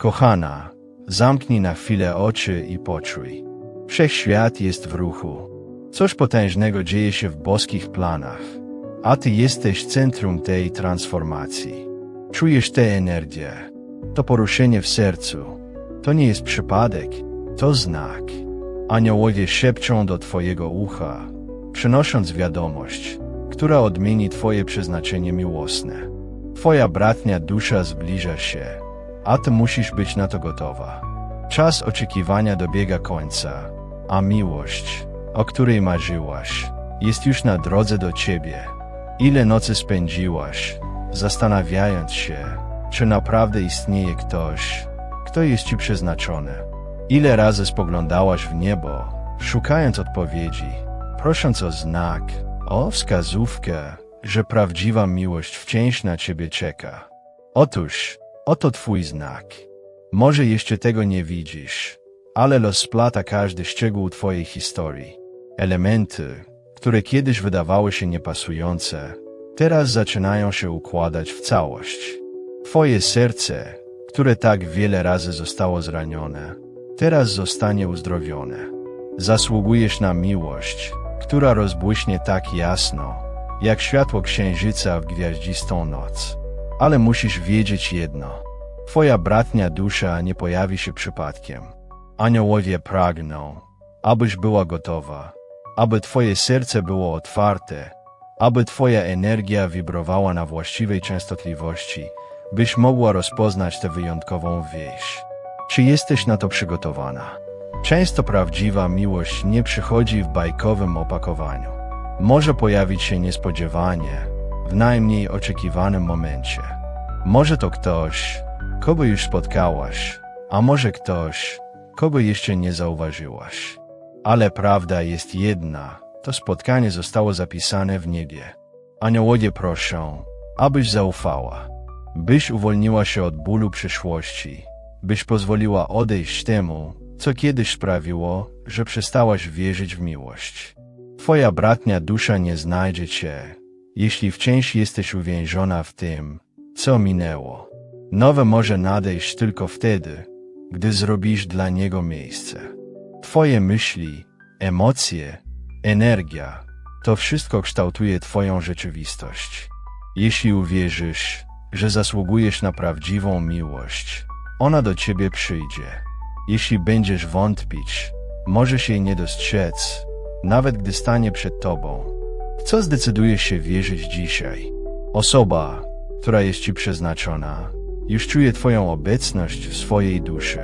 Kochana, zamknij na chwilę oczy i poczuj. Wszechświat jest w ruchu. Coś potężnego dzieje się w boskich planach, a ty jesteś centrum tej transformacji. Czujesz tę energię, to poruszenie w sercu. To nie jest przypadek, to znak. Aniołowie szepczą do twojego ucha, przynosząc wiadomość, która odmieni twoje przeznaczenie miłosne. Twoja bratnia dusza zbliża się, a ty musisz być na to gotowa. Czas oczekiwania dobiega końca, a miłość, o której marzyłaś, jest już na drodze do ciebie. Ile nocy spędziłaś, zastanawiając się, czy naprawdę istnieje ktoś, kto jest ci przeznaczony. Ile razy spoglądałaś w niebo, szukając odpowiedzi, prosząc o znak, o wskazówkę, że prawdziwa miłość wciąż na ciebie czeka. Otóż, oto twój znak. Może jeszcze tego nie widzisz, ale los splata każdy szczegół twojej historii. Elementy, które kiedyś wydawały się niepasujące, teraz zaczynają się układać w całość. Twoje serce, które tak wiele razy zostało zranione, teraz zostanie uzdrowione. Zasługujesz na miłość, która rozbłyśnie tak jasno, jak światło księżyca w gwiaździstą noc. Ale musisz wiedzieć jedno. Twoja bratnia dusza nie pojawi się przypadkiem. Aniołowie pragną, abyś była gotowa, aby twoje serce było otwarte, aby twoja energia wibrowała na właściwej częstotliwości, byś mogła rozpoznać tę wyjątkową wieś. Czy jesteś na to przygotowana? Często prawdziwa miłość nie przychodzi w bajkowym opakowaniu. Może pojawić się niespodziewanie, w najmniej oczekiwanym momencie. Może to ktoś, kogo już spotkałaś, a może ktoś, kogo jeszcze nie zauważyłaś. Ale prawda jest jedna, to spotkanie zostało zapisane w niebie. Aniołowie proszą, abyś zaufała, byś uwolniła się od bólu przyszłości, byś pozwoliła odejść temu, co kiedyś sprawiło, że przestałaś wierzyć w miłość. Twoja bratnia dusza nie znajdzie cię, jeśli wciąż jesteś uwięziona w tym, co minęło. Nowe może nadejść tylko wtedy, gdy zrobisz dla niego miejsce. Twoje myśli, emocje, energia, to wszystko kształtuje Twoją rzeczywistość. Jeśli uwierzysz, że zasługujesz na prawdziwą miłość, ona do Ciebie przyjdzie. Jeśli będziesz wątpić, możesz jej nie dostrzec, nawet gdy stanie przed Tobą. Co zdecydujesz się wierzyć dzisiaj? Osoba, która jest Ci przeznaczona, już czuje Twoją obecność w swojej duszy.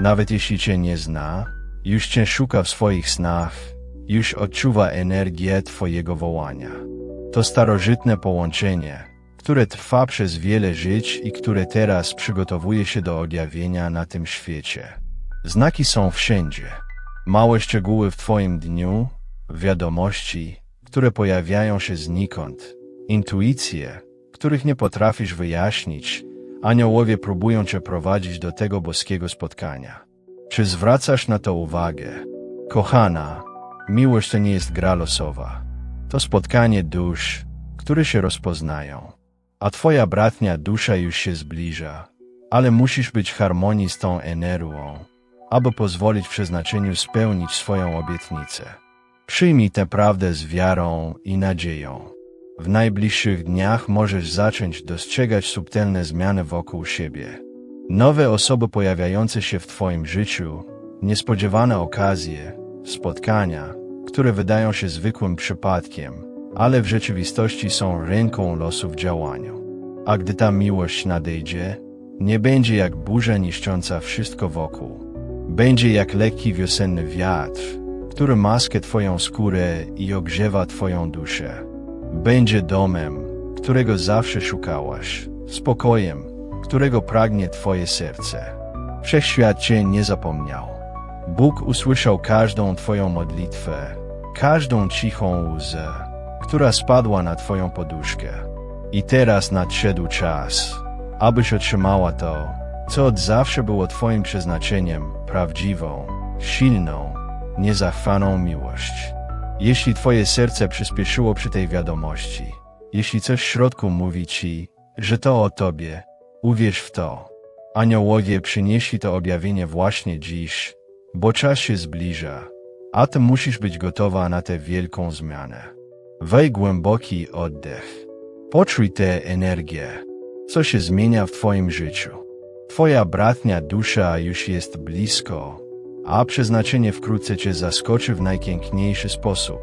Nawet jeśli Cię nie zna, już Cię szuka w swoich snach, już odczuwa energię Twojego wołania. To starożytne połączenie, które trwa przez wiele żyć i które teraz przygotowuje się do objawienia na tym świecie. Znaki są wszędzie. Małe szczegóły w Twoim dniu, wiadomości, które pojawiają się znikąd, intuicje, których nie potrafisz wyjaśnić, aniołowie próbują Cię prowadzić do tego boskiego spotkania. Czy zwracasz na to uwagę? Kochana, miłość to nie jest gra losowa. To spotkanie dusz, które się rozpoznają. A Twoja bratnia dusza już się zbliża, ale musisz być w harmonii z tą energią, aby pozwolić przeznaczeniu spełnić swoją obietnicę. Przyjmij tę prawdę z wiarą i nadzieją. W najbliższych dniach możesz zacząć dostrzegać subtelne zmiany wokół siebie. Nowe osoby pojawiające się w Twoim życiu, niespodziewane okazje, spotkania, które wydają się zwykłym przypadkiem, ale w rzeczywistości są ręką losu w działaniu. A gdy ta miłość nadejdzie, nie będzie jak burza niszcząca wszystko wokół. Będzie jak lekki wiosenny wiatr, który maskę Twoją skórę i ogrzewa Twoją duszę. Będzie domem, którego zawsze szukałaś, spokojem, którego pragnie Twoje serce. Wszechświat Cię nie zapomniał. Bóg usłyszał każdą Twoją modlitwę, każdą cichą łzę, która spadła na Twoją poduszkę. I teraz nadszedł czas, abyś otrzymała to, co od zawsze było Twoim przeznaczeniem, prawdziwą, silną, niezachwaną miłość. Jeśli Twoje serce przyspieszyło przy tej wiadomości, jeśli coś w środku mówi Ci, że to o Tobie, uwierz w to. Aniołowie przynieśli to objawienie właśnie dziś, bo czas się zbliża, a ty musisz być gotowa na tę wielką zmianę. Wej głęboki oddech. Poczuj tę energię, co się zmienia w twoim życiu. Twoja bratnia dusza już jest blisko, a przeznaczenie wkrótce cię zaskoczy w najpiękniejszy sposób.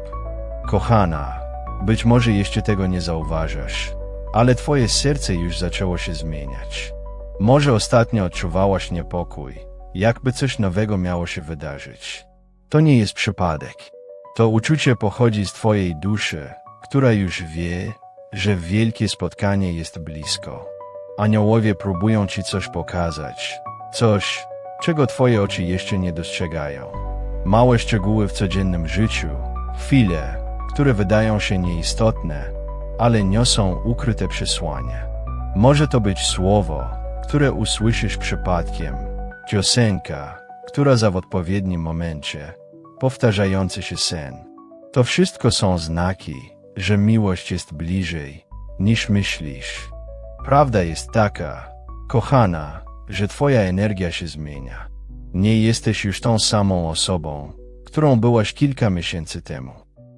Kochana, być może jeszcze tego nie zauważasz, ale twoje serce już zaczęło się zmieniać. Może ostatnio odczuwałaś niepokój, jakby coś nowego miało się wydarzyć. To nie jest przypadek. To uczucie pochodzi z twojej duszy, która już wie, że wielkie spotkanie jest blisko. Aniołowie próbują ci coś pokazać, coś, czego twoje oczy jeszcze nie dostrzegają. Małe szczegóły w codziennym życiu, chwile, które wydają się nieistotne, ale niosą ukryte przesłanie. Może to być słowo, które usłyszysz przypadkiem, piosenka, która za w odpowiednim momencie, powtarzający się sen. To wszystko są znaki, że miłość jest bliżej, niż myślisz. Prawda jest taka, kochana, że twoja energia się zmienia. Nie jesteś już tą samą osobą, którą byłaś kilka miesięcy temu.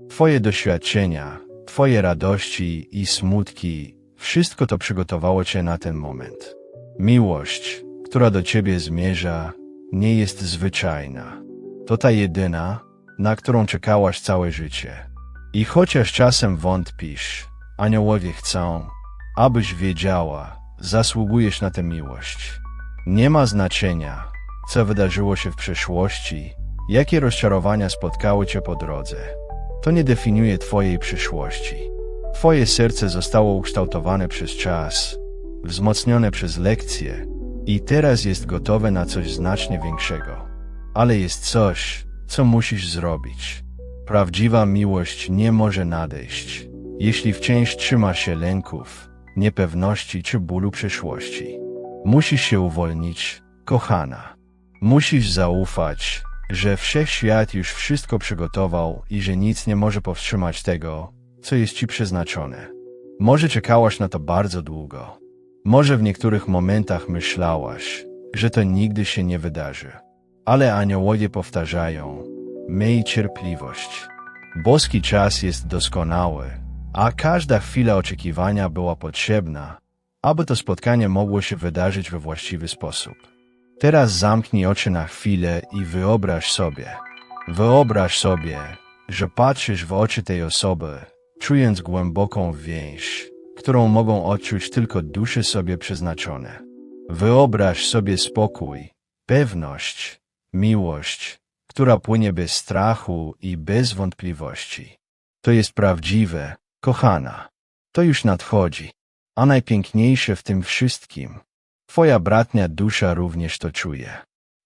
Twoje doświadczenia, twoje radości i smutki, wszystko to przygotowało cię na ten moment. Miłość, która do ciebie zmierza, nie jest zwyczajna. To ta jedyna, na którą czekałaś całe życie. I chociaż czasem wątpisz, aniołowie chcą, abyś wiedziała, zasługujesz na tę miłość. Nie ma znaczenia, co wydarzyło się w przeszłości, jakie rozczarowania spotkały cię po drodze. To nie definiuje twojej przyszłości. Twoje serce zostało ukształtowane przez czas, wzmocnione przez lekcje i teraz jest gotowe na coś znacznie większego. Ale jest coś, co musisz zrobić. Prawdziwa miłość nie może nadejść, jeśli wciąż trzyma się lęków, niepewności czy bólu przeszłości. Musisz się uwolnić, kochana. Musisz zaufać, że wszechświat już wszystko przygotował i że nic nie może powstrzymać tego, co jest ci przeznaczone. Może czekałaś na to bardzo długo. Może w niektórych momentach myślałaś, że to nigdy się nie wydarzy. Ale aniołowie powtarzają, miej cierpliwość. Boski czas jest doskonały, a każda chwila oczekiwania była potrzebna, aby to spotkanie mogło się wydarzyć we właściwy sposób. Teraz zamknij oczy na chwilę i wyobraź sobie, wyobraź sobie, że patrzysz w oczy tej osoby, czując głęboką więź, którą mogą odczuć tylko dusze sobie przeznaczone. Wyobraź sobie spokój, pewność, miłość, która płynie bez strachu i bez wątpliwości. To jest prawdziwe, kochana. To już nadchodzi. A najpiękniejsze w tym wszystkim, twoja bratnia dusza również to czuje.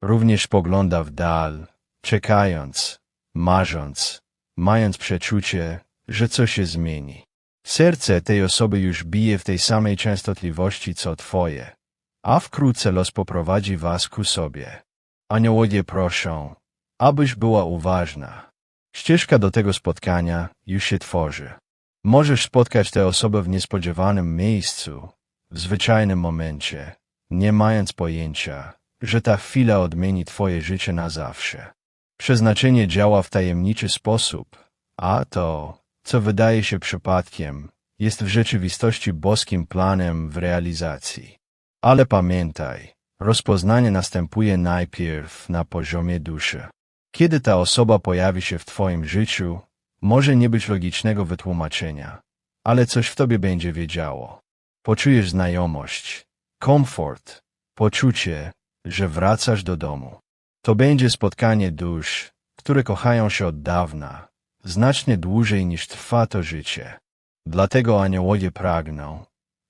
Również pogląda w dal, czekając, marząc, mając przeczucie, że coś się zmieni. Serce tej osoby już bije w tej samej częstotliwości co twoje, a wkrótce los poprowadzi was ku sobie. Aniołowie proszą, abyś była uważna. Ścieżka do tego spotkania już się tworzy. Możesz spotkać tę osobę w niespodziewanym miejscu, w zwyczajnym momencie, nie mając pojęcia, że ta chwila odmieni twoje życie na zawsze. Przeznaczenie działa w tajemniczy sposób, a to, co wydaje się przypadkiem, jest w rzeczywistości boskim planem w realizacji. Ale pamiętaj, rozpoznanie następuje najpierw na poziomie duszy. Kiedy ta osoba pojawi się w Twoim życiu, może nie być logicznego wytłumaczenia, ale coś w Tobie będzie wiedziało. Poczujesz znajomość, komfort, poczucie, że wracasz do domu. To będzie spotkanie dusz, które kochają się od dawna, znacznie dłużej niż trwa to życie. Dlatego aniołowie pragną,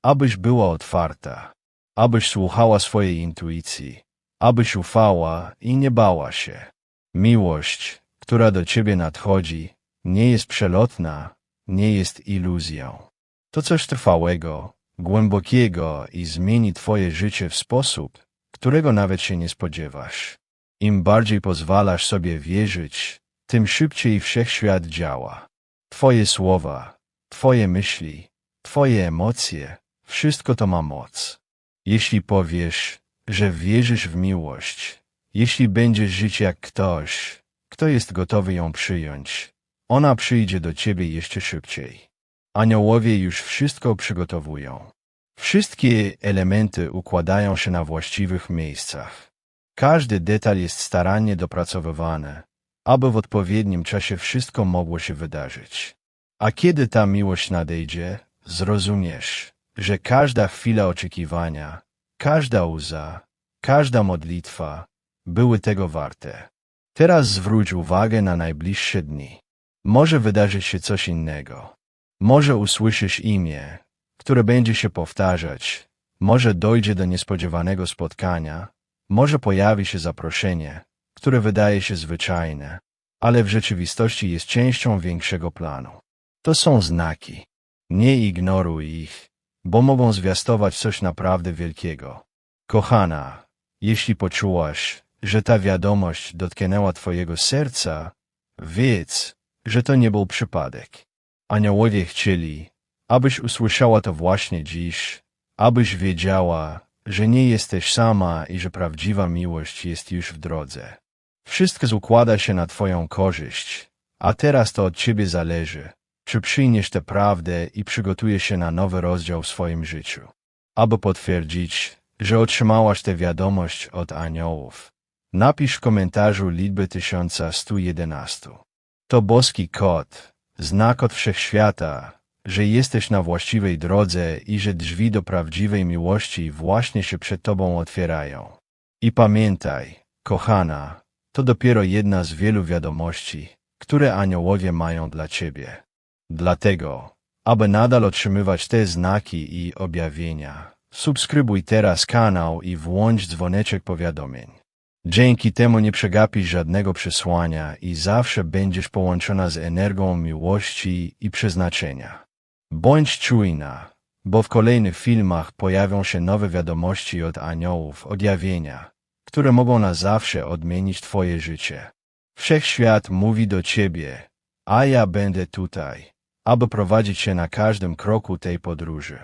abyś była otwarta, abyś słuchała swojej intuicji, abyś ufała i nie bała się. Miłość, która do ciebie nadchodzi, nie jest przelotna, nie jest iluzją. To coś trwałego, głębokiego i zmieni twoje życie w sposób, którego nawet się nie spodziewasz. Im bardziej pozwalasz sobie wierzyć, tym szybciej wszechświat działa. Twoje słowa, twoje myśli, twoje emocje, wszystko to ma moc. Jeśli powiesz, że wierzysz w miłość. Jeśli będziesz żyć jak ktoś, kto jest gotowy ją przyjąć, ona przyjdzie do ciebie jeszcze szybciej. Aniołowie już wszystko przygotowują. Wszystkie elementy układają się na właściwych miejscach. Każdy detal jest starannie dopracowywany, aby w odpowiednim czasie wszystko mogło się wydarzyć. A kiedy ta miłość nadejdzie, zrozumiesz, że każda chwila oczekiwania, każda łza, każda modlitwa były tego warte. Teraz zwróć uwagę na najbliższe dni. Może wydarzyć się coś innego. Może usłyszysz imię, które będzie się powtarzać. Może dojdzie do niespodziewanego spotkania. Może pojawi się zaproszenie, które wydaje się zwyczajne, ale w rzeczywistości jest częścią większego planu. To są znaki. Nie ignoruj ich, bo mogą zwiastować coś naprawdę wielkiego. Kochana, jeśli poczułaś, że ta wiadomość dotknęła twojego serca, wiedz, że to nie był przypadek. Aniołowie chcieli, abyś usłyszała to właśnie dziś, abyś wiedziała, że nie jesteś sama i że prawdziwa miłość jest już w drodze. Wszystko układa się na twoją korzyść, a teraz to od ciebie zależy, czy przyjmiesz tę prawdę i przygotujesz się na nowy rozdział w swoim życiu. Aby potwierdzić, że otrzymałaś tę wiadomość od aniołów, napisz w komentarzu liczbę 1111. To boski kod, znak od wszechświata, że jesteś na właściwej drodze i że drzwi do prawdziwej miłości właśnie się przed tobą otwierają. I pamiętaj, kochana, to dopiero jedna z wielu wiadomości, które aniołowie mają dla ciebie. Dlatego, aby nadal otrzymywać te znaki i objawienia, subskrybuj teraz kanał i włącz dzwoneczek powiadomień. Dzięki temu nie przegapisz żadnego przesłania i zawsze będziesz połączona z energią miłości i przeznaczenia. Bądź czujna, bo w kolejnych filmach pojawią się nowe wiadomości od aniołów, odjawienia, które mogą na zawsze odmienić Twoje życie. Wszechświat mówi do Ciebie, a ja będę tutaj, aby prowadzić się na każdym kroku tej podróży.